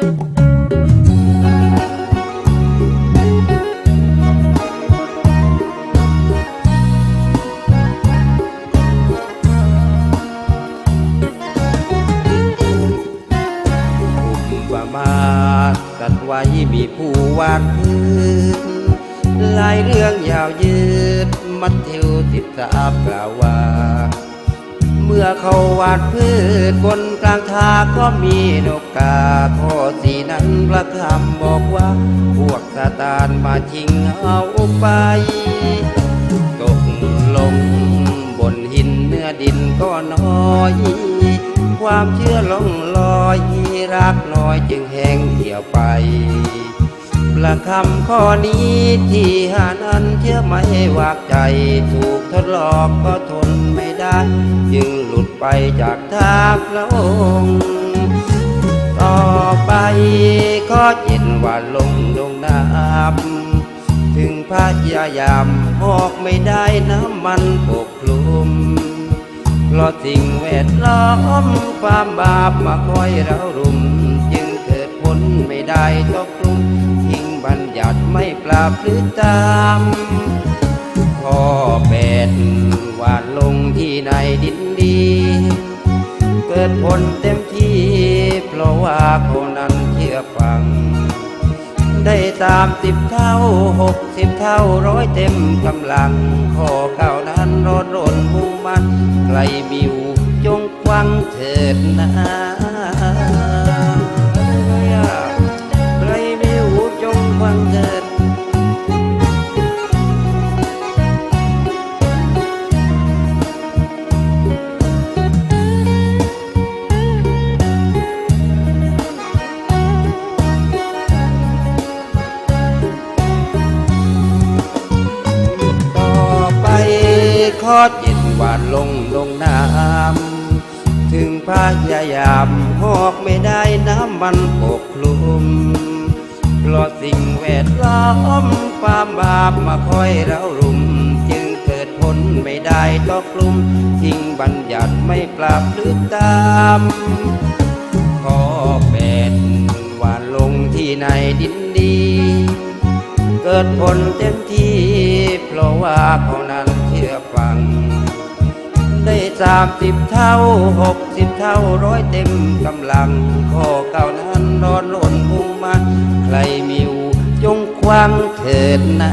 อุปมาสัตว์ไว้มีผู้วางพื้นหลายเรื่องยาวยืด มัดเทวสิบสาบกล่าวว่า เมื่อเขาวาดพืชบนกลางทางก็มีนกกาข้อสีนั้นพระคำบอกว่า พวกซาตานมาชิงเอาไป ตกลงบนหินเนื้อดินก็น้อย ความเชื่อลงลอยรักน้อยจึงแห้งเหี่ยวไปประคำข้อนี้ที่หานั้นเชื่อไม่วากใจ ถูกทดลอกก็ทน ไม่ได้จึงหลุดไปจากท่าพระองค์ ต่อไปก็จิตว่าลงลงน้ำถึงพระยายามหอกไม่ได้น้ำมันปกคลุมเพราะสิ่งแวดล้อมความบาปมาคอยเรารุม จึงเกิดผลไม่ได้ตกลุ่มทิ้งบัญญัติไม่ปราบหรือตาม เป็ดวาดลงที่ในดินดี เกิดผลเต็มที่ เพราะว่าเขานั้นเชื่อฟัง ได้ตามสิบเท่าหกสิบเท่าร้อยเต็มกำลังขอเก่านั้นรดรนมุ่งมันใครมิวจงควังเถิดนะ ขอจิตหวานลงลงน้ำ ถึงพยายามหอกไม่ได้น้ำมันปกคลุม เพราะสิ่งแวดล้อมความบาปมาคอยเรารุม จึงเกิดผลไม่ได้ตอกลุ่มทิ้งบัญญัติไม่ปรับหรือตามขอเป็ดหวานลงที่ในดินดี เกิดผลเต็มที่ เพราะว่าเขานั้นเชื่อฟัง ได้สามสิบเท่าหกสิบเท่าร้อยเต็มกำลังข้อเก่านั้นนอนหล่นมุ่งมันใครมิวจงควังเถิดนะ